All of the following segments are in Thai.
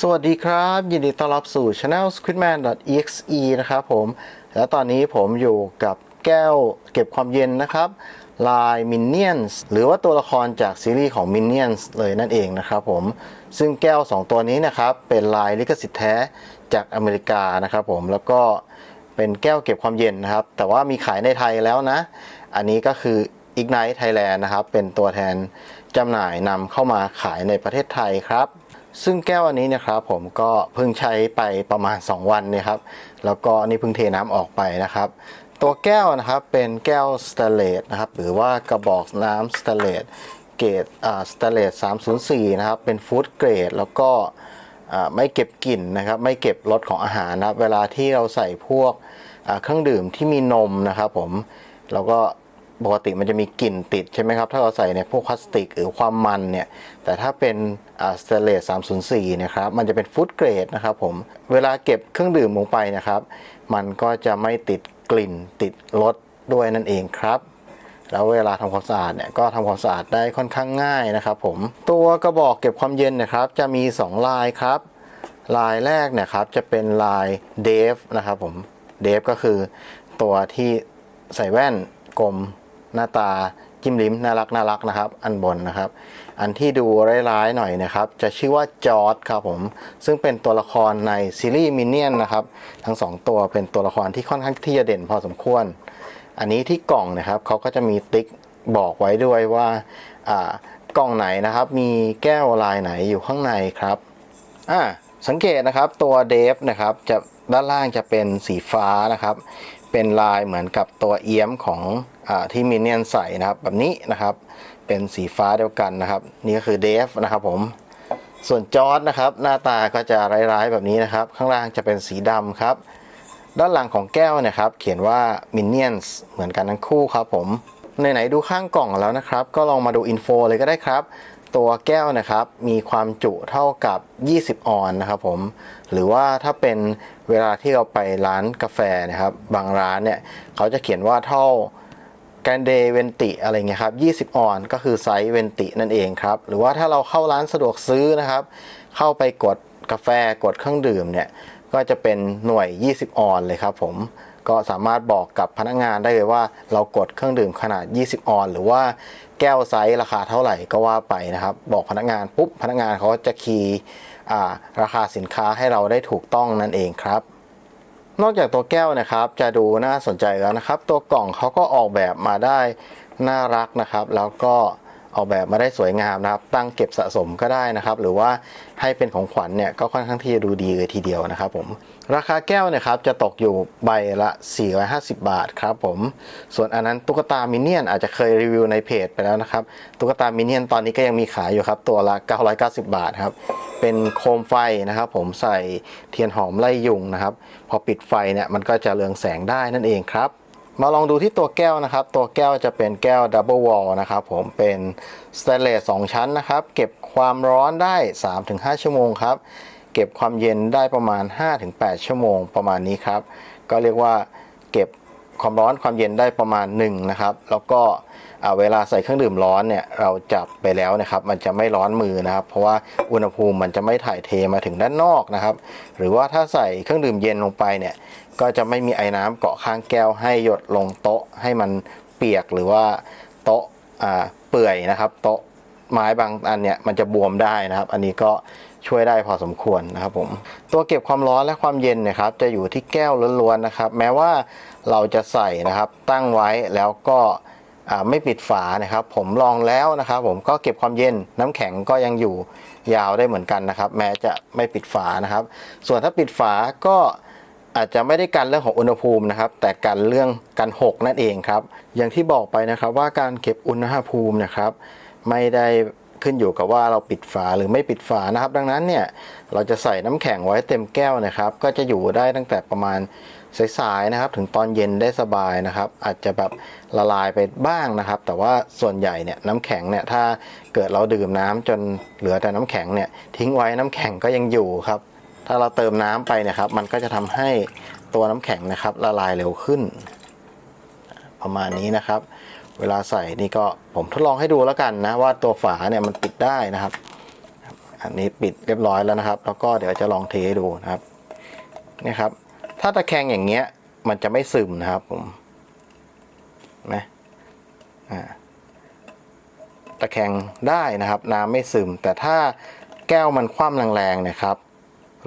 สวัสดีครับ ยินดีต้อนรับสู่ channel squidman.exe นะครับผม และตอนนี้ผมอยู่กับแก้วเก็บความเย็นนะครับลาย Minions หรือว่าตัวละครจากซีรีส์ของ Minions เลยนั่นเองนะครับผม ซึ่งแก้ว 2 ตัวนี้นะครับเป็นลายลิขสิทธิ์แท้จากอเมริกานะครับผมแล้วก็เป็นแก้วเก็บความเย็นนะครับ แต่ว่ามีขายในไทยแล้วนะ อันนี้ก็คือ Ignite Thailand นะครับ เป็นตัวแทนจำหน่ายนำเข้ามาขายในประเทศไทยครับ ซึ่งแก้วอันนี้นะครับผมก็เพิ่งใช้ไปประมาณ 2 วันเนยครับ แล้วก็นี่เพิ่งเทน้ำออกไปนะครับ ตัวแก้วนะครับเป็นแก้วสเตนเลสนะครับหรือว่ากระบอกน้ำสเตนเลสเกรดอ่าสเตนเลส304 นะครับ เป็นฟู้ดเกรดแล้วก็อ่าไม่เก็บกลิ่นนะครับ ไม่เก็บรสของอาหารนะรเวลาที่เราใส่พวกอ่าเครื่องดื่มที่มีนมนะครับผมแล้วก็ ปกติมันจะมีกลิ่นติดใช่ไหมครับ ถ้าเราใส่ในพวกพลาสติกหรือความมันเนี่ย แต่ถ้าเป็นสเตเลส304นะครับ มันจะเป็นฟู้ดเกรดนะครับผม เวลาเก็บเครื่องดื่มลงไปนะครับ มันก็จะไม่ติดกลิ่นติดรสด้วยนั่นเองครับแล้วเวลาทำความสะอาดเนี่ยก็ทำความสะอาดได้ค่อนข้างง่ายนะครับผมตัวกระบอกเก็บความเย็นนะครับ จะมี 2 ลายครับ ลายแรกเนี่ยครับจะเป็นลายเดฟนะครับผมเดฟก็คือตัวที่ใส่แว่นกลม หน้าตาจิ้มลิ้มน่ารักน่ารักนะครับ อันบนนะครับ อันที่ดูร้ายๆหน่อยนะครับ จะชื่อว่าจอร์ดครับผม ซึ่งเป็นตัวละครในซีรีส์มินเนี่ยนนะครับ ทั้งสองตัวเป็นตัวละครที่ค่อนข้างที่จะเด่นพอสมควร อันนี้ที่กล่องนะครับเขาก็จะมีติ๊กบอกไว้ด้วยว่าอ่ากล่องไหนนะครับ มีแก้วลายไหนอยู่ข้างในครับอ่าสังเกตนะครับตัวเดฟนะครับจะด้านล่างจะเป็นสีฟ้านะครับ เป็นลายเหมือนกับตัวเอี้ยมของ ที่มินเนี่ยนใส่นะครับแบบนี้นะครับเป็นสีฟ้าเดียวกันนะครับ นี่ก็คือเดฟนะครับผมส่วนจอร์ดนะครับหน้าตาก็จะร้ายๆแบบนี้นะครับ ข้างล่างจะเป็นสีดำครับ ด้านหลังของแก้วเนะครับ เขียนว่า Minions เหมือนกันทั้งคู่ครับผมไหนๆดูข้างกล่องแล้วนะครับ ก็ลองมาดูอินโฟเลยก็ได้ครับ ตัวแก้วนะครับมีความจุเท่ากับ 20 ออนนะครับผมหรือว่าถ้าเป็นเวลาที่เราไปร้านกาแฟนะครับ บางร้านเนี่ยเขาจะเขียนว่าเท่า แการเดเวนติอะไรเงี้ยครับ 20 ออนก็คือไซส์เวนตินั่นเองครับ หรือว่าถ้าเราเข้าร้านสะดวกซื้อนะครับ เข้าไปกดกาแฟกดเครื่องดื่มเนี่ย ก็จะเป็นหน่วย 20 ออนเลยครับผม ก็สามารถบอกกับพนักงานได้เลยว่า เรากดเครื่องดื่มขนาด 20 ออน หรือว่าแก้วไซส์ราคาเท่าไหร่ก็ว่าไปนะครับ บอกพนักงานปุ๊บพนักงานเขาจะคีย์อ่าราคาสินค้าให้เราได้ถูกต้องนั่นเองครับ นอกจากตัวแก้วนะครับ จะดูน่าสนใจแล้วนะครับ ตัวกล่องเขาก็ออกแบบมาได้น่ารักนะครับ แล้วก็ ออกแบบมาได้สวยงามนะครับ ตั้งเก็บสะสมก็ได้นะครับ หรือว่าให้เป็นของขวัญเนี่ยก็ค่อนข้างที่จะดูดีเลยทีเดียวนะครับผม ราคาแก้วเนะครับจะตกอยู่ใบละ 450 บาทครับผม ส่วนอันนั้นตุ๊กตามินเนี่ยนอาจจะเคยรีวิวในเพจไปแล้วนะครับ ตุ๊กตามินเนี่ยนตอนนี้ก็ยังมีขายอยู่ครับ ตัวละ 990 บาทครับ เป็นโคมไฟนะครับ ผมใส่เทียนหอมไล่ยุงนะครับ พอปิดไฟเนี่ยมันก็จะเรืองแสงได้นั่นเองครับ มาลองดูที่ตัวแก้วนะครับ ตัวแก้วจะเป็นแก้วดับเบิลวอลนะครับผมเป็นสเตนเลส2ชั้นนะครับ เก็บความร้อนได้ 3-5 ชั่วโมงครับ เก็บความเย็นได้ประมาณ 5-8 ชั่วโมงประมาณนี้ครับ ก็เรียกว่าเก็บ ความร้อนความเย็นได้ประมาณ1นะครับแล้วก็เวลาใส่เครื่องดื่มร้อนเนี่ยเราจับไปแล้วนะครับมันจะไม่ร้อนมือนะครับ เพราะว่าอุณหภูมิมันจะไม่ถ่ายเทมาถึงด้านนอกนะครับ หรือว่าถ้าใส่เครื่องดื่มเย็นลงไปเนี่ยก็จะไม่มีไอ้น้ำเกาะข้างแก้วให้หยดลงโต๊ะให้มันเปียกหรือว่าโต๊ะเปื่อยนะครับ โต๊ะ ไม้บางอันเนี่ยมันจะบวมได้นะครับ อันนี้ก็ช่วยได้พอสมควรนะครับผมตัวเก็บความร้อนและความเย็นนะครับ จะอยู่ที่แก้วล้วนๆนะครับ แม้ว่าเราจะใส่นะครับ ตั้งไว้แล้วก็ไม่ปิดฝานะครับ ผมลองแล้วนะครับ ผมก็เก็บความเย็นน้ำแข็งก็ยังอยู่ยาวได้เหมือนกันนะครับ แม้จะไม่ปิดฝานะครับ ส่วนถ้าปิดฝาก็อาจจะไม่ได้กันเรื่องของอุณหภูมินะครับ แต่กันเรื่องกันหกนั่นเองครับ อย่างที่บอกไปนะครับว่าการเก็บอุณหภูมินะครับ ไม่ได้ขึ้นอยู่กับว่าเราปิดฝาหรือไม่ปิดฝานะครับ ดังนั้นเนี่ยเราจะใส่น้ำแข็งไว้เต็มแก้วนะครับ ก็จะอยู่ได้ตั้งแต่ประมาณสายๆนะครับ ถึงตอนเย็นได้สบายนะครับ อาจจะแบบละลายไปบ้างนะครับ แต่ว่าส่วนใหญ่เนี่ยน้ำแข็งเนี่ยถ้าเกิดเราดื่มน้ำจนเหลือแต่น้ำแข็งเนี่ยทิ้งไว้น้ำแข็งก็ยังอยู่ครับ ถ้าเราเติมน้ำไปเนะครับ มันก็จะทำให้ตัวน้ำแข็งนะครับละลายเร็วขึ้น ประมาณนี้นะครับ เวลาใส่นี่ก็ผมทดลองให้ดูแล้วกันนะว่าตัวฝาเนี่ยมันปิดได้นะครับ อันนี้ปิดเรียบร้อยแล้วนะครับ แล้วก็เดี๋ยวจะลองเทให้ดูนะครับนี่ครับ ถ้าตะแคงอย่างเงี้ยมันจะไม่ซึมนะครับผมนไหมอ่าตะแคงได้นะครับ น้ำไม่ซึม แต่ถ้าแก้วมันคว่ำแรงๆนะครับ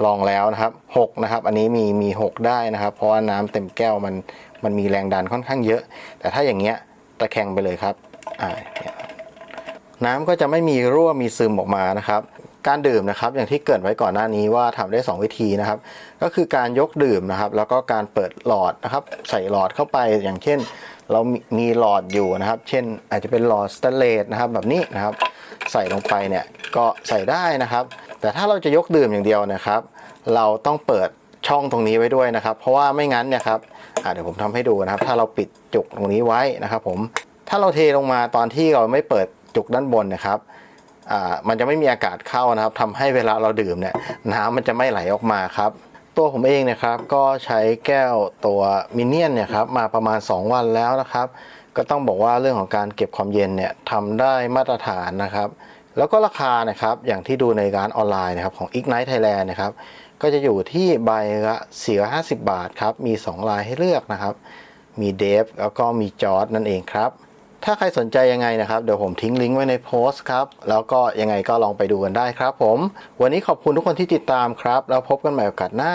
ลองแล้วนะครับหกนะครับ อันนี้มีมีหกได้นะครับ เพราะว่าน้ำเต็มแก้วมันมันมีแรงดันค่อนข้างเยอะ แต่ถ้าอย่างเงี้ย ตะแคงไปเลยครับอ่าน้ำก็จะไม่มีรั่วมีซึมออกมานะครับ การดื่มนะครับอย่างที่เกิดไว้ก่อนหน้านี้ว่าทำได้ 2 วิธีนะครับ ก็คือการยกดื่มนะครับ แล้วก็การเปิดหลอดนะครับ ใส่หลอดเข้าไปอย่างเช่น เรามีมีหลอดอยู่นะครับ เช่น อาจจะเป็นหลอดสแตนเลสนะครับแบบนี้นะครับ ใส่ลงไปเนี่ยก็ใส่ได้นะครับ แต่ถ้าเราจะยกดื่มอย่างเดียวนะครับ เราต้องเปิด ช่องตรงนี้ไว้ด้วยนะครับ เพราะว่าไม่งั้นเนี่ยครับเดี๋ยวผมทำให้ดูนะครับ ถ้าเราปิดจุกตรงนี้ไว้นะครับ ผมถ้าเราเทลงมาตอนที่เราไม่เปิดจุกด้านบนนะครับมันจะไม่มีอากาศเข้านะครับทำให้เวลาเราดื่มเนี่ยน้ำมันจะไม่ไหลออกมาครับ ตัวผมเองเนะครับก็ใช้แก้วตัวมินเนี่ยนเนี่ยครับมาประมาณ 2 วันแล้วนะครับ ก็ต้องบอกว่าเรื่องของการเก็บความเย็นเนี่ยทำได้มาตรฐานนะครับ แล้วก็ราคานะครับอย่างที่ดูในร้านออนไลน์นะครับของ Ignite Thailand นะครับ ก็จะอยู่ที่ใบละ450 บาทครับ มี 2 ลายให้เลือกนะครับ มีเดฟแล้วก็มีจอร์ดนั่นเองครับ ถ้าใครสนใจยังไงนะครับ เดี๋ยวผมทิ้งลิงก์ไว้ในโพสต์ครับ แล้วก็ยังไงก็ลองไปดูกันได้ครับผม วันนี้ขอบคุณทุกคนที่ติดตามครับ แล้วพบกันใหม่โอกาสหน้า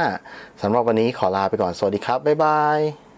สำหรับวันนี้ขอลาไปก่อน สวัสดีครับ บ๊ายบาย